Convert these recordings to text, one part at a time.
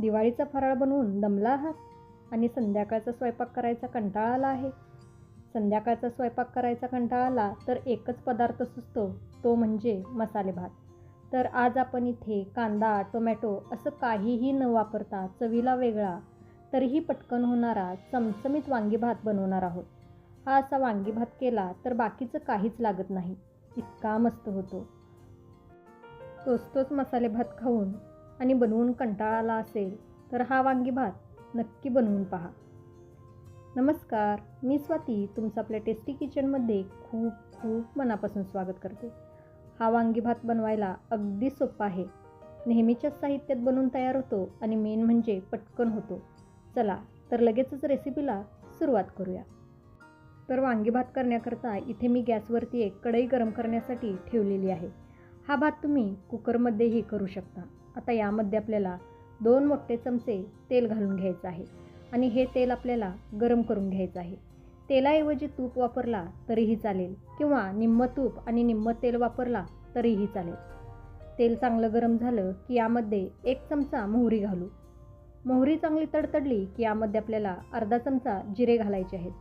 दिवाळीचा फराळ बनवून दमला आहात? आणि संध्याकाळचा स्वयंपाक करायचा कंटाळा आला आहे? संध्याकाळचा स्वयंपाक करायचा कंटाळा आला तर एकच पदार्थ सुचतो तो म्हणजे मसाले भात. तर आज आपण इथे कांदा टोमॅटो असं काहीही न वापरता चवीला वेगळा तरीही पटकन होणारा चमचमीत वांगी भात बनवणार आहोत. हा असा वांगी भात केला तर बाकीचं काहीच लागत नाही. इतका मस्त होतो. तोच तोच मसाले भात खाऊन आणि बनवून कंटाळा आला असेल तर हा वांगी भात नक्की बनवून पहा. नमस्कार मी स्वाती तुमचं आपल्या टेस्टी किचनमध्ये खूप खूप मनापासून स्वागत करते. हा वांगी भात बनवायला अगदी सोपा आहे. नेहमीच्याच साहित्यात बनवून तयार होतो आणि मेन म्हणजे पटकन होतो. चला तर लगेचच रेसिपीला सुरुवात करूया. तर वांगी भात करण्याकरता इथे मी गॅसवरती एक कढई गरम करण्यासाठी ठेवलेली आहे. हा भात तुम्ही कुकरमध्येही करू शकता. आता यामध्ये आपल्याला दोन मोठे चमचे तेल घालून घ्यायचं आहे. आणि हे तेल आपल्याला गरम करून घ्यायचं आहे. तेलाऐवजी तूप वापरला तरीही चालेल किंवा निम्म तूप आणि निम्म तेल वापरला तरीही चालेल. तेल चांगलं गरम झालं की यामध्ये एक चमचा मोहरी घालू. मोहरी चांगली तडतडली की यामध्ये आपल्याला अर्धा चमचा जिरे घालायचे आहेत.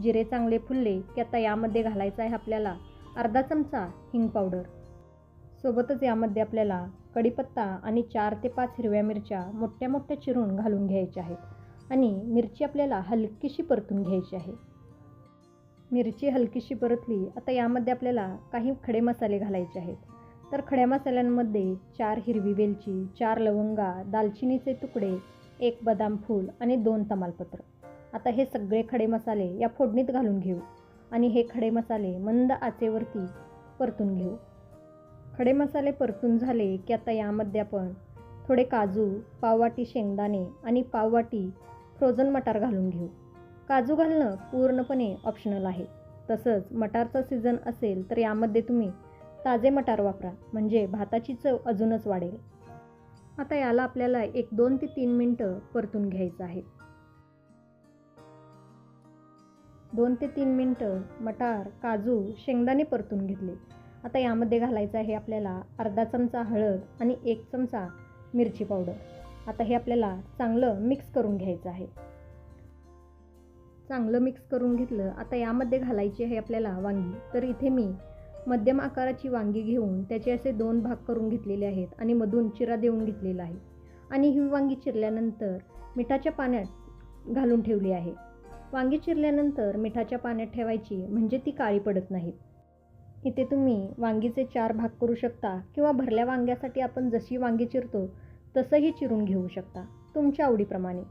जिरे चांगले फुलले की आता यामध्ये घालायचं आहे आपल्याला अर्धा चमचा हिंग पावडर. सोबतच यामध्ये आपल्याला कढीपत्ता आणि चार ते पाच हिरव्या मिरच्या मोठ्या मोठ्या चिरून घालून घ्यायच्या आहेत. आणि मिरची आपल्याला हलकीशी परतून घ्यायची आहे. मिरची हलकीशी परतली आता यामध्ये आपल्याला काही खडे मसाले घालायचे आहेत. तर खड्या मसाल्यांमध्ये चार हिरवी वेलची चार लवंगा दालचिनीचे तुकडे एक बदाम फूल आणि दोन तमालपत्र. आता हे सगळे खडे मसाले या फोडणीत घालून घेऊ आणि हे खडे मसाले मंद आचेवरती परतून घेऊ. खडे मसाले परतून झाले की आता यामध्ये आपण थोडे काजू पाववाटी शेंगदाणे आणि पाववाटी फ्रोझन मटार घालून घेऊ. काजू घालणं पूर्णपणे ऑप्शनल आहे. तसंच मटारचा सीझन असेल तर यामध्ये तुम्ही ताजे मटार वापरा म्हणजे भाताची चव अजूनच वाढेल. आता याला आपल्याला एक दोन ते तीन मिनटं परतून घ्यायचं आहे. दोन ते तीन मिनटं मटार काजू शेंगदाणे परतून घेतले. आता यामध्ये घालायचं आहे आपल्याला अर्धा चमचा हळद आणि एक चमचा मिरची पावडर. आता हे आपल्याला चांगलं मिक्स करून घ्यायचं आहे. चांगलं मिक्स करून घेतलं आता यामध्ये घालायची आहे आपल्याला वांगी. तर इथे मी मध्यम आकाराची वांगी घेऊन त्याचे असे दोन भाग करून घेतलेले आहेत आणि मधून चिरा देऊन घेतलेला आहे. आणि ही वांगी चिरल्यानंतर मिठाच्या पाण्यात घालून ठेवली आहे. वांगी चिरल्यानंतर मिठाच्या पाण्यात ठेवायची म्हणजे ती काळी पडत नाहीत. इथे तुम्ही वांगीचे चार भाग करू शकता किंवा भरल्या वांग्यासाठी आपण जशी वांगी चिरतो तसंही चिरून घेऊ शकता तुमच्या आवडीप्रमाणे.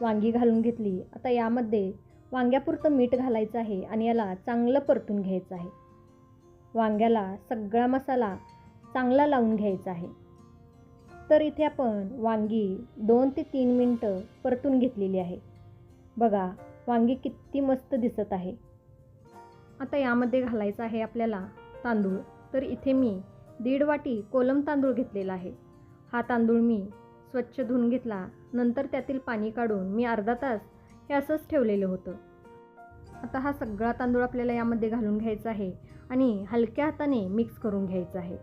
वांगी घालून घेतली आता यामध्ये वांग्यापुरतं मीठ घालायचं आहे आणि याला चांगलं परतून घ्यायचं आहे. वांग्याला सगळा मसाला चांगला लावून घ्यायचा आहे. तर इथे आपण वांगी दोन ते तीन मिनटं परतून घेतलेली आहे. बघा वांगी किती मस्त दिसत आहे. आता यामध्ये घालायचं आहे आपल्याला तांदूळ. तर इथे मी दीड वाटी कोलम तांदूळ घेतलेला आहे. हा तांदूळ मी स्वच्छ धुवून घेतला. नंतर त्यातील पाणी काढून मी अर्धा तास हे असंच ठेवलेलं होतं. आता हा सगळा तांदूळ आपल्याला यामध्ये घालून घ्यायचा आहे आणि हलक्या हाताने मिक्स करून घ्यायचा आहे.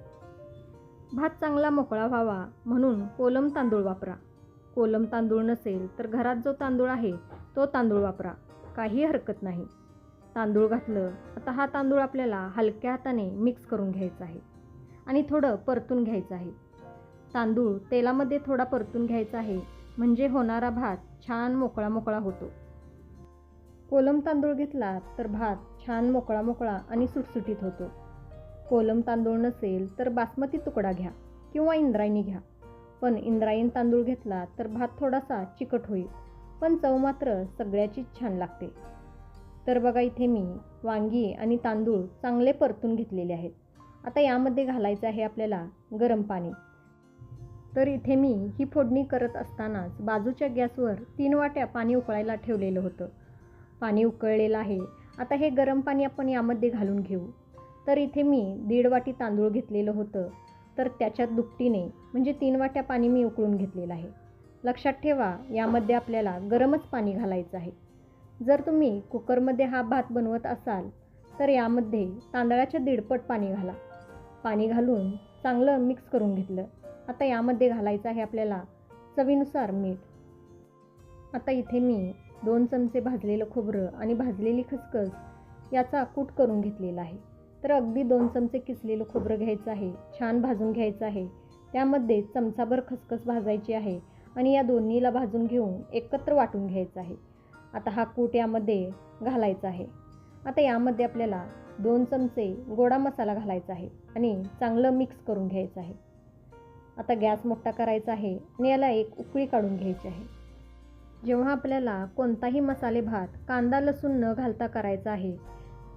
भात चांगला मोकळा व्हावा म्हणून कोलम तांदूळ वापरा. कोलम तांदूळ नसेल तर घरात जो तांदूळ आहे तो तांदूळ वापरा. काही हरकत नाही. तांदूळ घातलं आता हा तांदूळ आपल्याला हलक्या हाताने मिक्स करून घ्यायचा आहे आणि थोडं परतून घ्यायचं आहे. तांदूळ तेलामध्ये थोडा परतून घ्यायचा आहे म्हणजे होणारा भात छान मोकळा मोकळा होतो. कोलम तांदूळ घेतला तर भात छान मोकळा मोकळा आणि सुटसुटीत होतो. कोलम तांदूळ नसेल तर बासमती तुकडा घ्या किंवा इंद्रायणी घ्या. पण इंद्रायण तांदूळ घेतला तर भात थोडासा चिकट होईल पण चव मात्र सगळ्याचीच छान लागते. तर बघा इथे मी वांगी आणि तांदूळ चांगले परतून घेतलेले आहेत. आता यामध्ये घालायचं आहे आपल्याला गरम पाणी. तर इथे मी ही फोडणी करत असतानाच बाजूच्या गॅसवर तीन वाट्या पाणी उकळायला ठेवलेलं होतं. पाणी उकळलेलं आहे. आता हे गरम पाणी आपण यामध्ये घालून घेऊ. तर इथे मी दीड वाटी तांदूळ घेतलेलं होतं. तर त्याच्यात दुपटीने म्हणजे तीन वाट्या पाणी मी उकळून घेतलेलं आहे. लक्षात ठेवा यामध्ये आपल्याला गरमच पाणी घालायचं आहे. जर तुम्ही कुकरमध्ये हा भात बनवत असाल तर यामध्ये तांदळाच्या दीडपट पाणी घाला. पाणी घालून चांगलं मिक्स करून घेतलं. आता यामध्ये घालायचं आहे आपल्याला चवीनुसार मीठ. आता इथे मी दोन चमचे भाजलेलं खोबरं आणि भाजलेली खसखस याचा कूट करून घेतलेला आहे. तर अगदी दोन चमचे किसलेलं खोबरं घ्यायचं आहे. छान भाजून घ्यायचं आहे. त्यामध्ये चमचाभर खसखस भाजायची आहे आणि या दोन्हीला भाजून घेऊन एकत्र वाटून घ्यायचं आहे. आता हा कूट यामध्ये घालायचा आहे. आता यामध्ये आपल्याला दोन चमचे गोडा मसाला घालायचा आहे आणि चांगलं मिक्स करून घ्यायचं आहे. आता गॅस मोठा करायचा आहे आणि याला एक उकळी काढून घ्यायची आहे. जेव्हा आपल्याला कोणताही मसाले भात कांदा लसूण न घालता करायचा आहे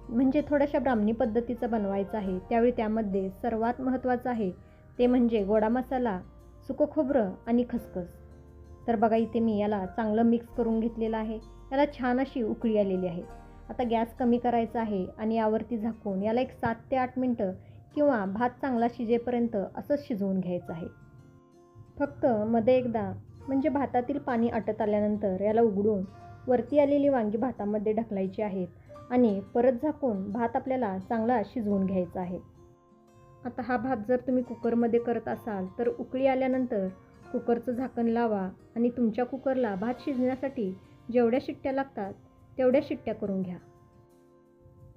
म्हणजे थोड्याशा ब्राह्मणी पद्धतीचा बनवायचा आहे त्यावेळी त्यामध्ये सर्वात महत्त्वाचं आहे ते म्हणजे गोडा मसाला सुकं खोबरं आणि खसखस. तर बघा इथे मी याला चांगलं मिक्स करून घेतलेलं आहे. याला छान अशी उकळी आलेली आहे. आता गॅस कमी करायचा आहे आणि यावरती झाकून याला एक सात ते आठ मिनटं किंवा भात चांगला शिजेपर्यंत असंच शिजवून घ्यायचं आहे. फक्त मध्ये एकदा म्हणजे भातातील पाणी आटत आल्यानंतर याला उघडून वरती आलेली वांगी भातामध्ये ढकलायची आहेत आणि परत झाकून भात आपल्याला चांगला शिजवून घ्यायचा आहे. आता हा भात जर तुम्ही कुकरमध्ये करत असाल तर उकळी आल्यानंतर कुकरचं झाकण लावा आणि तुमच्या कुकरला भात शिजण्यासाठी जेवढ्या शिट्ट्या लागतात तेवढ्या शिट्ट्या करून घ्या.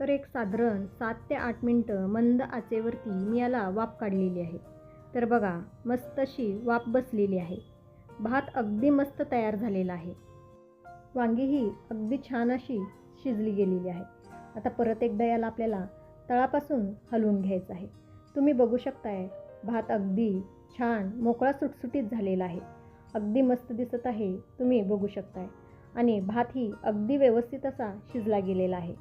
तर एक साधारण सात ते आठ मिनटं मंद आचेवरती मी याला वाफ काढलेली आहे. तर बघा मस्त अशी वाफ बसलेली आहे. भात अगदी मस्त तयार झालेला आहे. वांगीही अगदी छान अशी शिजली गेलेली आहे. आता परत एकदा याला आपल्याला तळापासून हलवून घ्यायचं आहे. तुम्ही बघू शकताय भात अगदी छान मोकळा सुटसुटीत झालेला आहे. अगदी मस्त दिसत आहे तुम्ही बघू शकताय. आणि भातही अगदी व्यवस्थित असा शिजला गेलेला आहे.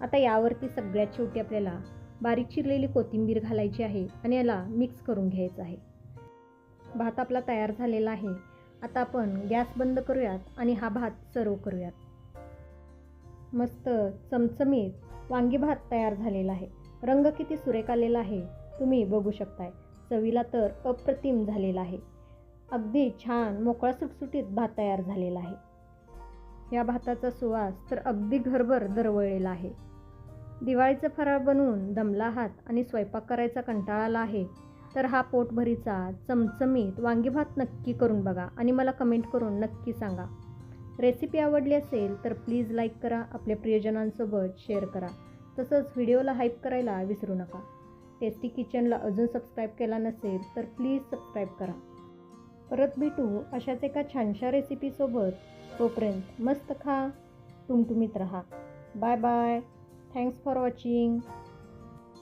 आता यावरती सगळ्यात शेवटी आपल्याला बारीक चिरलेली कोथिंबीर घालायची आहे आणि याला मिक्स करून घ्यायचं आहे. भात आपला तयार झालेला आहे. आता आपण गॅस बंद करूयात आणि हा भात सर्व करूयात. मस्त चमचमीत वांगी भात तयार झालेला आहे. रंग किती सुरेख आलेला आहे तुम्ही बघू शकताय. चवीला तर अप्रतिम झालेला आहे. अगदी छान मोकळा सुटसुटीत भात तयार झालेला आहे. या भाताचा सुवास तर अगदी घरभर दरवळलेला आहे. दिवाळीचं फराळ बनवून दमला आहात आणि स्वयंपाक करायचा कंटाळा आला आहे तर हा पोटभरीचा चमचमीत वांगी भात नक्की करून बघा आणि मला कमेंट करून नक्की सांगा. रेसिपी आवडली असेल तर प्लीज लाईक करा आपल्या प्रियजनांसोबत शेअर करा. तसंच व्हिडिओला हाईप करायला विसरू नका. टेस्टी किचनला अजून सबस्क्राईब केला नसेल तर प्लीज सबस्क्राईब करा. परत भेटू अशाच एका छानशा रेसिपीसोबत. तोपर्यंत मस्त खा तुमटुमीत राहा. Bye bye thanks for watching